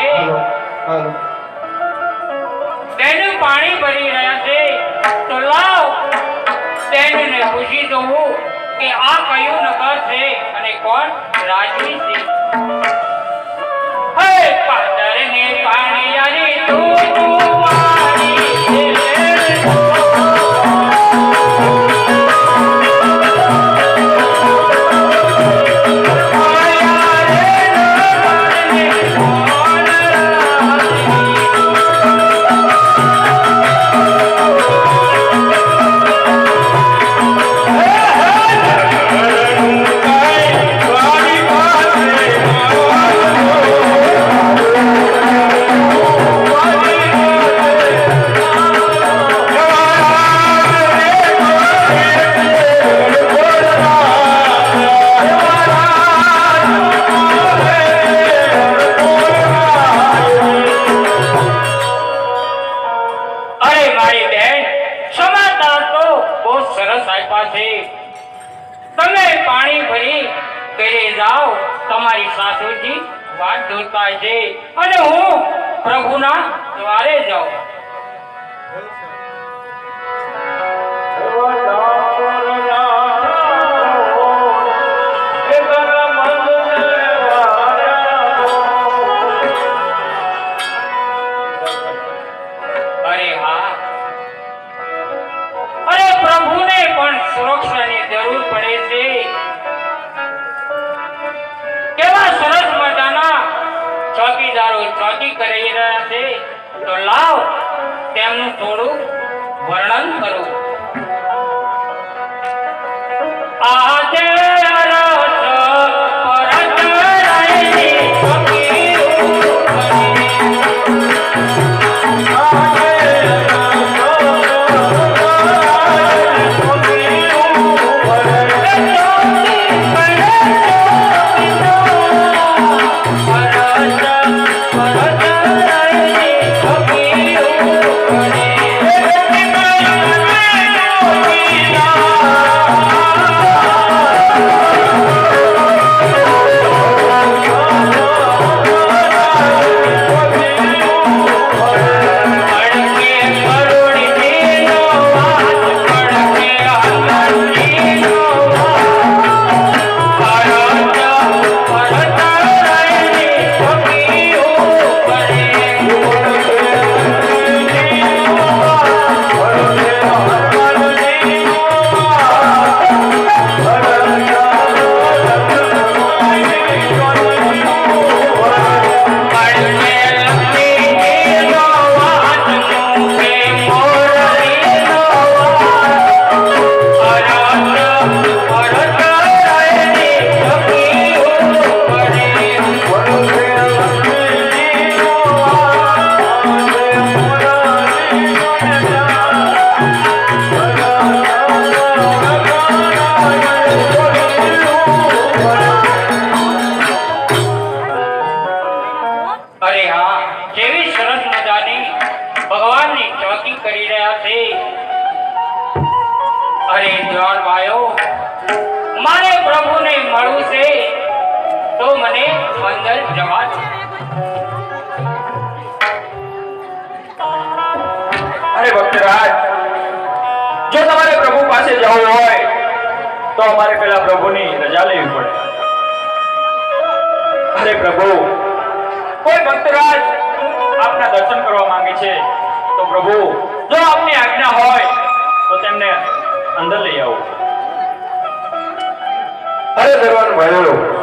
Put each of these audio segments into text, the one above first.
છે. તેનું પાણી ભરી રહ્યા છે. તો લાવ તેને પૂછી દઉં કે આ કયું નગર છે અને કોણ રાજવી છે? લાવ તેમનું થોડું વર્ણન કરું. આજે અંદર લઈ આવો. અરે ભગવાન ભાઈઓ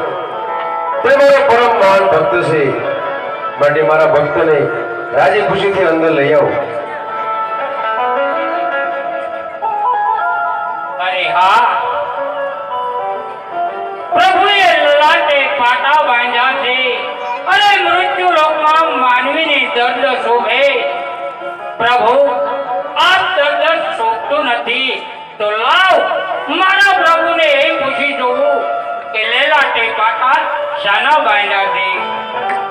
તે મારો પરમ મહાન ભક્ત છે. માટે મારા ભક્તને રાજી ખુશીથી અંદર લઈ આવો. અરે હા. પ્રભુએ લાટે પાટા બાંધ્યા છે. અને મૃત્યુ લોકમાં માનવીની દર્દ શોભે. પ્રભુ આ દર્દ શોભતું નથી. તો લાવ. મારા પ્રભુને એ પૂછી જોવું કે લેલાટે પાટા શાના બાંધ્યા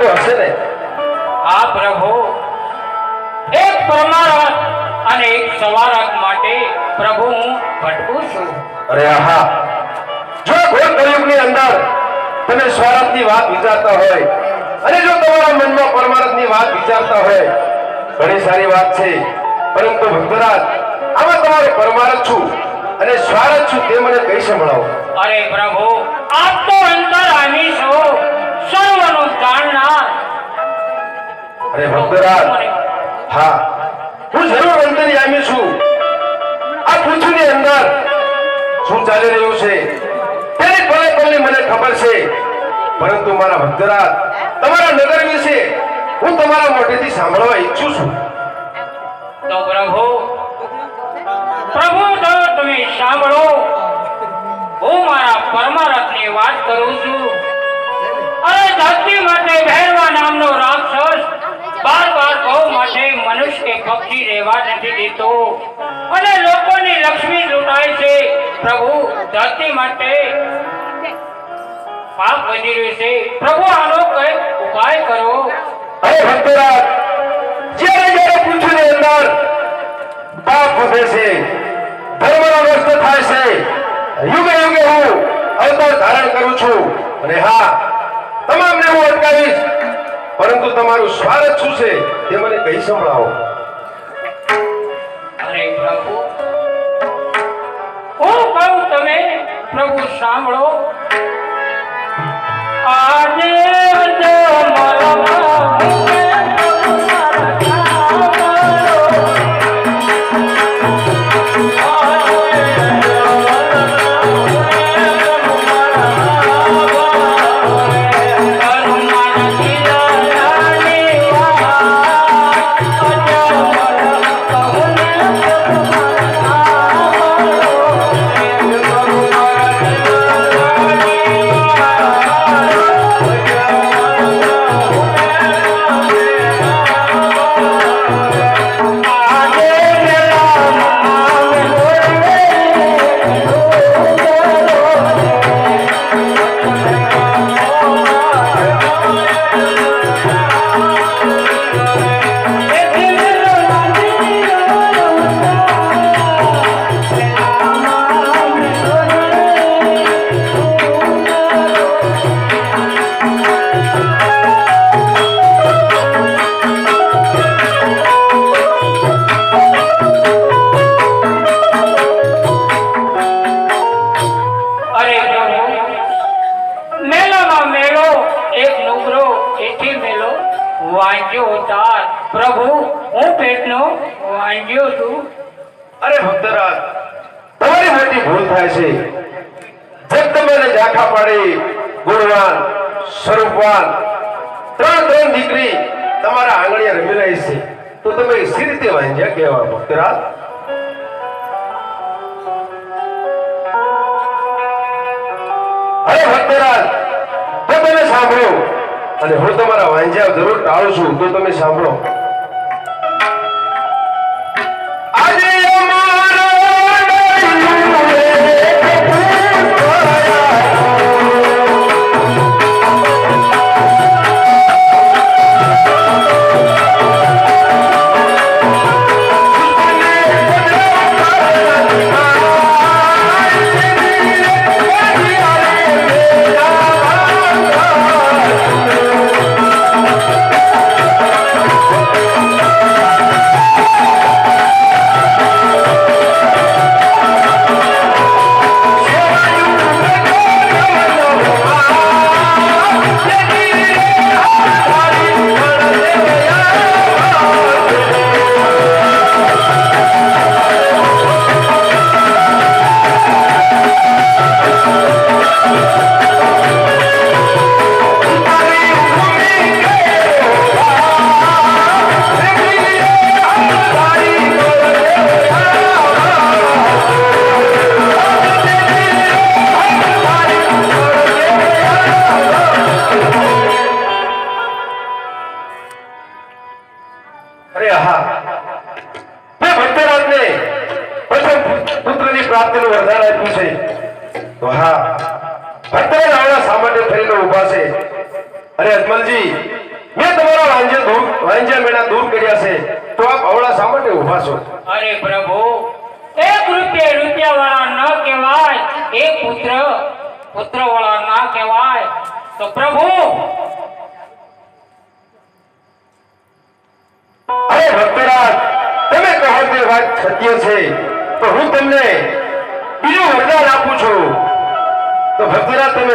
તો હશે ને? આ પ્રભુ એક પરમારથ અને એક સવારક માટે પ્રભુ હું ભટકું છું. અરે આહા. જો ઘોર કળિયુગની અંદર તમે સ્વાર્થની વાત વિચારતા હોય અને જો તમારા મનમાં પરમાર્થની વાત વિચારતા હોય ઘણી સારી વાત છે. પરંતુ ભક્તરાજ આમાં તમારે પરમાર્થ છું અને સ્વાર્થ છું તે મને કઈ સંભળાવો? અરે પ્રભુ આપ તો અંતર આની છો. અરે ભક્તરાજ હા. હું જરૂર અંતર્યામી છું. આ પૃથ્વીની અંદર શું ચાલી રહ્યું છે? તેની પલે પલની મને ખબર છે. પરંતુ મારા ભક્તરાજ તમારા નગર વિશે હું તમારા મોઢેથી સાંભળવા ઈચ્છું છું. તો પ્રભુ પ્રભુ તો તમે સાંભળો. હું મારા પરમારથની વાત કરું છું. અરે ધરતી માટે ભૈરવા હું અવતાર ધારણ કરું છું. અને હા તમામને હું અટકાવીશ. પરંતુ તમારું સ્વાર્થ શું છે તે મને કહી સંભળાવો. અરે પ્રભુ, હું કહું તમે પ્રભુ સાંભળો. આજે જો મરવા માંગ્યો તું. અરે ભક્તરાજ, તમારી મોટી ભૂલ થાય છે. જગદંબાને ઝાંખા પાડી, ગુણવાન, સ્વરૂપવાન, ત્રણ ત્રણ દીકરી તમારા આંગળીયા રમી રહી છે. તો તમે સી રીતે વાંજ્યા કહેવા ભક્તરાજ? અરે ભક્તરાજ તો તમે સાંભળો અને હું તમારા વાંજ્યા જરૂર ટાળું છું, તો તમે સાંભળો. আমার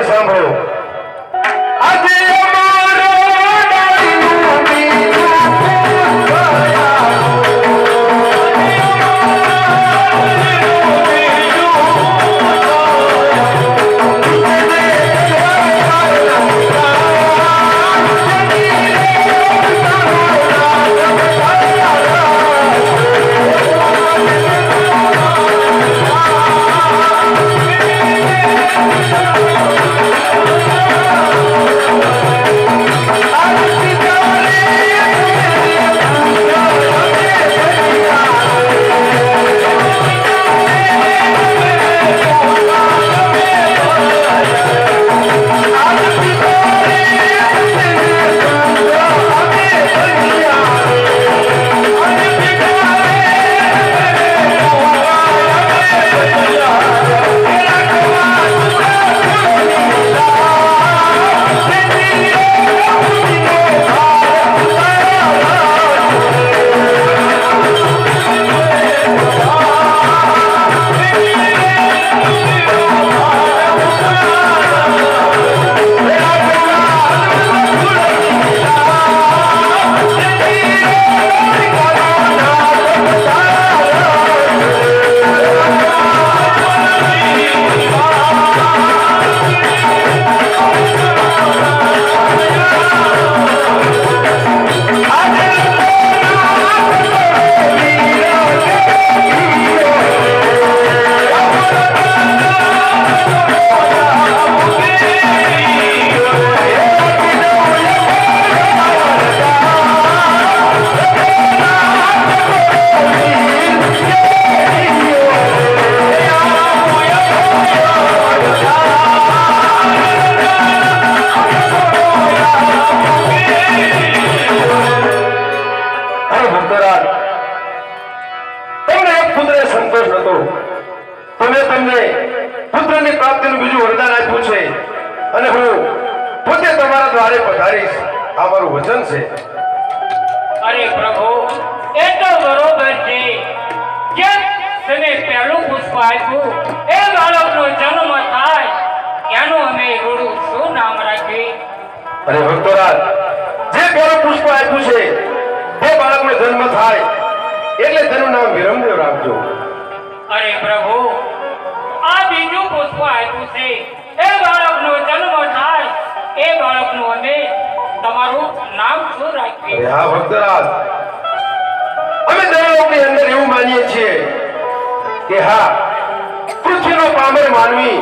சாம்பளம் છું એ બાળકનો જન્મ થાય એનું અમે થાય એ બાળકનો જન્મ થાય તમારું નામ શું રાખીએ? હા ભક્તરાજ. અમે માનીએ છીએ હા પૃથ્વીનો પામર માનવી.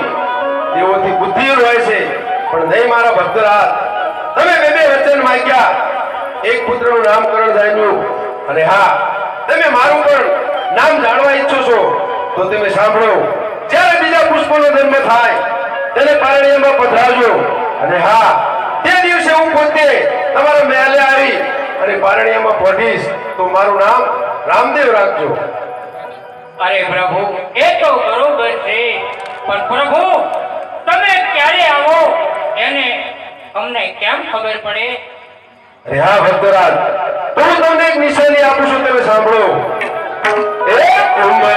દેવોથી બુદ્ધિ હોય છે, પણ નહીં મારા ભક્તરાજ. તમે બે બે વચન માંગ્યા. એક પુત્રનું નામકરણ જાણ્યું. અને હા, તમે મારું પણ નામ જાણવા ઈચ્છો છો, તો તમે સાંભળો. જ્યારે બીજા પુષ્પનો જન્મ થાય, તેને પારણીમાં પધરાવજો. અને હા, તે દિવસે હું પોતે તમારા મહેલે આવી અને પારણીયામાં પઢીશ, તો મારું નામ રામદેવ રાખજો. અરે પ્રભુ, એ તો બરોબર છે, પણ પ્રભુ, તમે ક્યારે આવો? એને અમને કેમ ખબર પડે? અરે હા, ભક્તરાજ, હું તમને એક નિશાની આપું છું, તમે સાંભળો. એ કુંભ.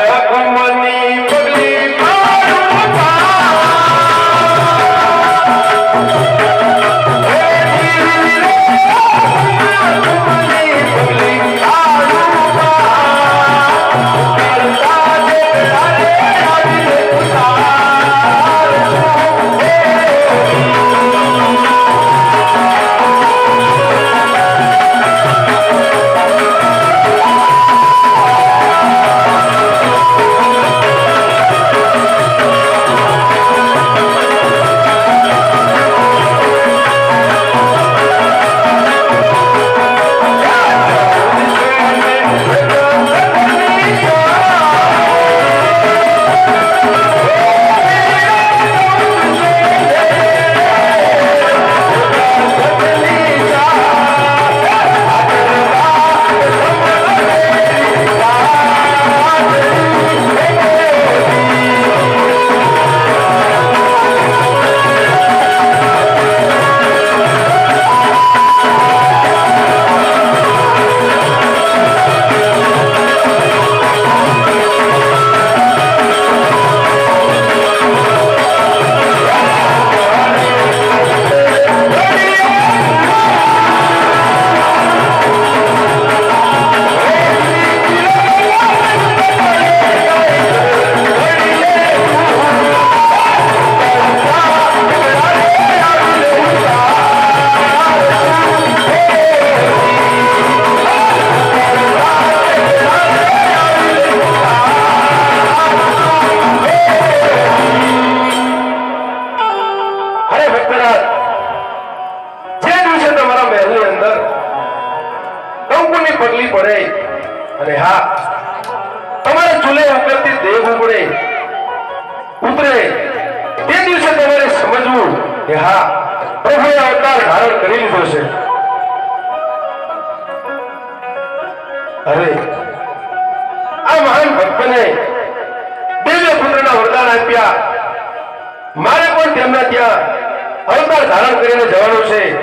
છે.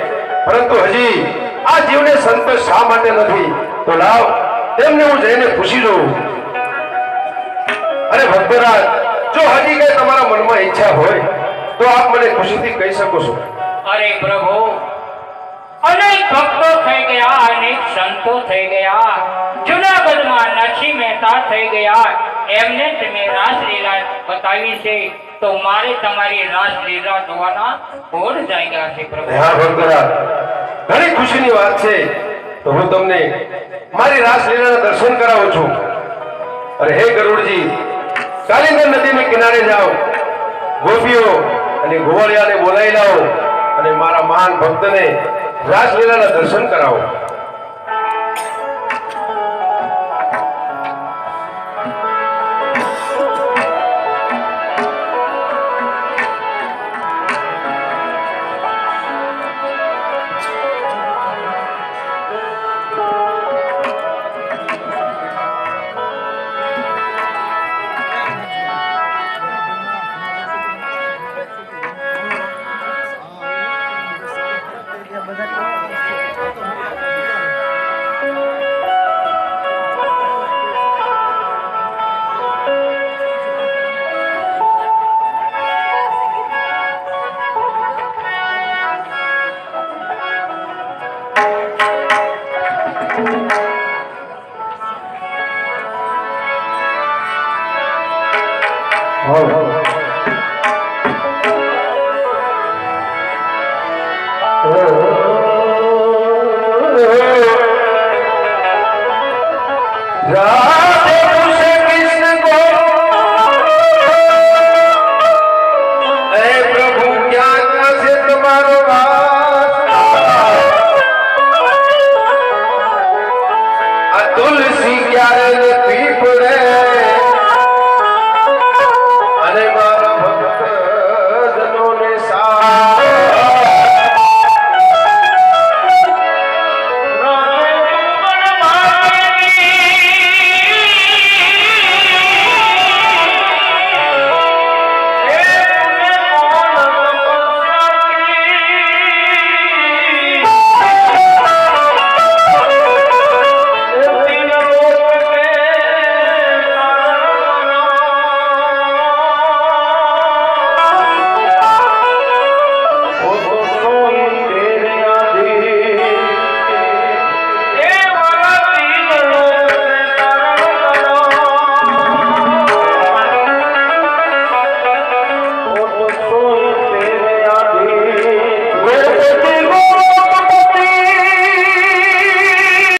પરંતુ હજી આ જીવને સંતોષ શા માટે નથી? તો લાવ, તેમને હું જઈને પૂછી જોઉં અરે ભક્તરાજ, જો હજી કઈ તમારા મનમાં ઈચ્છા હોય, તો આપ મને ખુશીથી કહી શકો છો. અરે પ્રભુ, અનેક ભક્તો થઈ ગયા, અનેક સંતો થઈ ગયા. જુનાગઢમાં નરસિંહ મહેતા થઈ ગયા. એમને તમે રાસલીલા બતાવી છે. તો મારે તમારી રાસલીલા જોવાના ફોન જાય ગયા છે પ્રભુ. હા ભક્તરાજ ઘણી ખુશીની વાત છે. તો હું તમને મારી રાસલીલાના દર્શન કરાવું છું. અરે હે ગરુડજી કાલિંદર નદીને કિનારે જાઓ. ગોપીઓ અને ગોવાળિયાને બોલાવી લાવો. અને મારા મહાન ભક્તને રાસલીલાના દર્શન કરાવો.